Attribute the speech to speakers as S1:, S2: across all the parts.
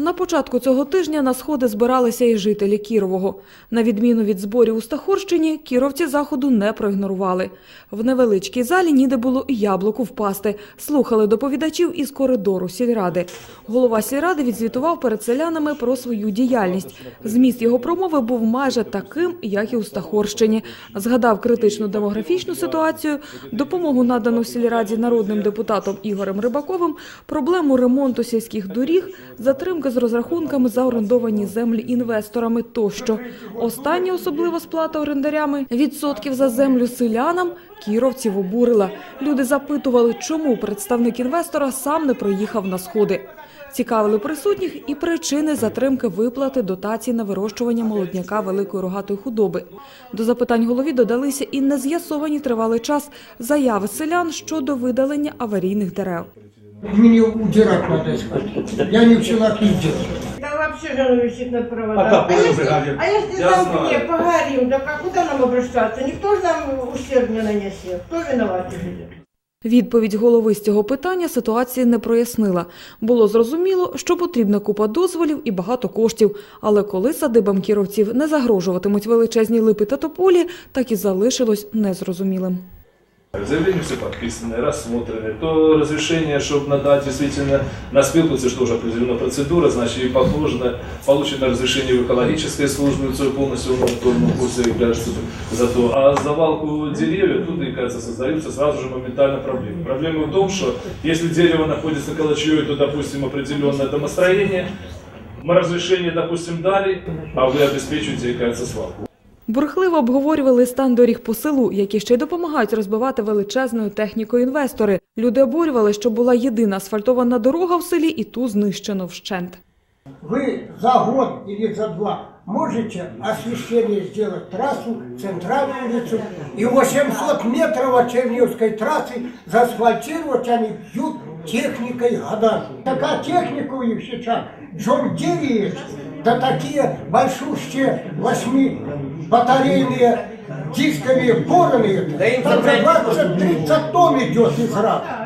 S1: На початку цього тижня на сходи збиралися і жителі Кірового. На відміну від зборів у Стахорщині, кіровці заходу не проігнорували. В невеличкій залі ніде було і яблуку впасти. Слухали доповідачів із коридору сільради. Голова сільради відзвітував перед селянами про свою діяльність. Зміст його промови був майже таким, як і у Стахорщині. Згадав критичну демографічну ситуацію, допомогу надану сільраді народним депутатом Ігорем Рибаковим, проблему ремонту сільських доріг, затримки з розрахунками за орендовані землі інвесторами тощо. Остання особлива сплата орендарями відсотків за землю селянам кіровців обурила. Люди запитували, чому представник інвестора сам не проїхав на сходи. Цікавили присутніх і причини затримки виплати дотацій на вирощування молодняка великої рогатої худоби. До запитань голові додалися і нез'ясовані тривалий час заяви селян щодо видалення аварійних дерев.
S2: Мне удирать надо искать. Я не в силах их делать.
S3: Да вообще же висит на проводах.
S4: А как
S3: а, если, а если
S4: Я
S3: там
S4: знаю.
S3: где погорим, так а куда нам обращаться? Никто же нам ущерб не нанесет. Кто виноват?
S1: Відповідь голови з цього питання ситуації не прояснила. Було зрозуміло, що потрібна купа дозволів і багато коштів. Але коли садибам кіровців не загрожуватимуть величезні липи та тополі, так і залишилось незрозумілим.
S4: Заявления все подписаны, рассмотрены. То разрешение, чтобы надать действительно на спилку, это что уже определена процедура, значит, и положено, получено разрешение в экологической службе, это полностью на том курсе является за то. А завалку деревьев, тут, мне кажется, создаются сразу же моментально проблемы. Проблема в том, что если дерево находится колочуей, то, допустим, определенное домостроение, мы разрешение, допустим, дали, а вы обеспечиваете, кажется, свалку.
S1: Бурхливо обговорювали стан доріг по селу, які ще й допомагають розбивати величезною технікою інвестори. Люди обурювали, що була єдина асфальтована дорога в селі, і ту знищено вщент.
S2: Вы за год или за два можете освещение сделать трассу, центральную улицу и 800 метров от Чернигівской трассы заасфальтировать они бьют техникой годами. Такая техника у них сейчас, Джон есть, да такие большущие восьми батарейные дисковые бороны, там за 20-30 тонн идет из рада.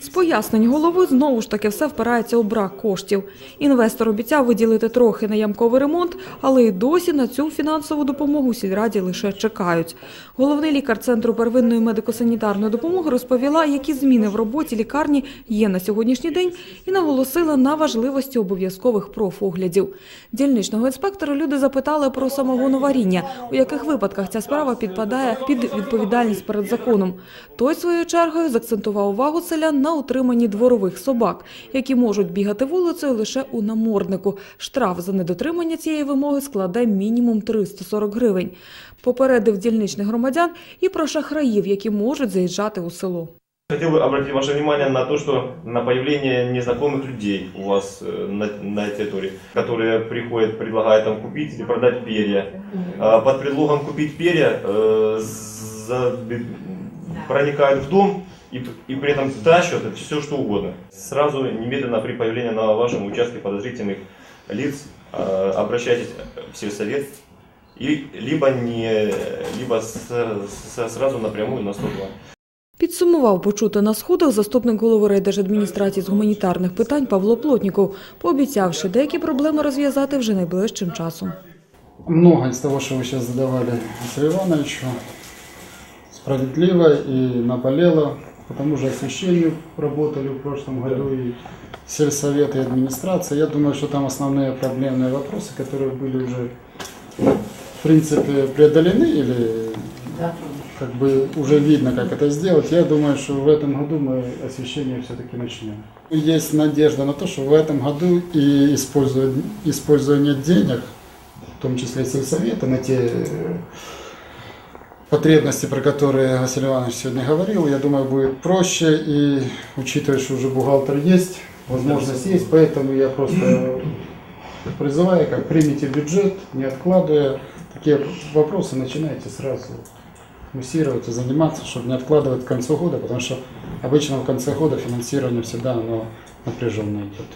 S1: З пояснень голови знову ж таки все впирається у брак коштів. Інвестор обіцяв виділити трохи на ямковий ремонт, але й досі на цю фінансову допомогу сільраді лише чекають. Головний лікар центру первинної медико-санітарної допомоги розповіла, які зміни в роботі лікарні є на сьогоднішній день, і наголосила на важливості обов'язкових профоглядів. Дільничного інспектора люди запитали про самогоноваріння, у яких випадках ця справа підпадає під відповідальність перед законом. Той своєю чергою заакцентував увагу селян на утриманні дворових собак, які можуть бігати вулицею лише у наморднику. Штраф за недотримання цієї вимоги складе мінімум 340 гривень. Попередив дільничних громадян і про шахраїв, які можуть заїжджати у село.
S5: Хотел бы обратить ваше внимание на то, что на появление незнакомых людей у вас э, на, на территории, которые приходят, предлагают там купить или продать перья. А Под предлогом купить перья э, за- проникают в дом и, и при этом тащат все что угодно. Сразу немедленно при появлении на вашем участке подозрительных лиц э, обращайтесь в сельсовет и либо не либо с- с- сразу напрямую на 102.
S1: Підсумував почуте на сходах заступник голови райдержадміністрації з гуманітарних питань Павло Плотніков, пообіцявши деякі проблеми розв'язати вже найближчим часом.
S6: Много из того, что вы сейчас задавали Василию Ивановичу, справедливо и наболело. По тому же освещению работали в прошлом году и сельсовет, и администрация. Я думаю, что там основные проблемные вопросы, которые были уже, в принципе, преодолены или как бы уже видно, как это сделать. Я думаю, что в этом году мы освещение все-таки начнем. Есть надежда на то, что в этом году и используя, использование денег, в том числе сельсовета, на те потребности, про которые Василий Иванович сегодня говорил, я думаю, будет проще. И учитывая, что уже бухгалтер есть, возможность есть, поэтому я просто призываю, как примите бюджет, не откладывая такие вопросы, начинайте сразу муссировать и заниматься, чтобы не откладывать к концу года, потому что обычно в конце года финансирование всегда оно напряженно идет.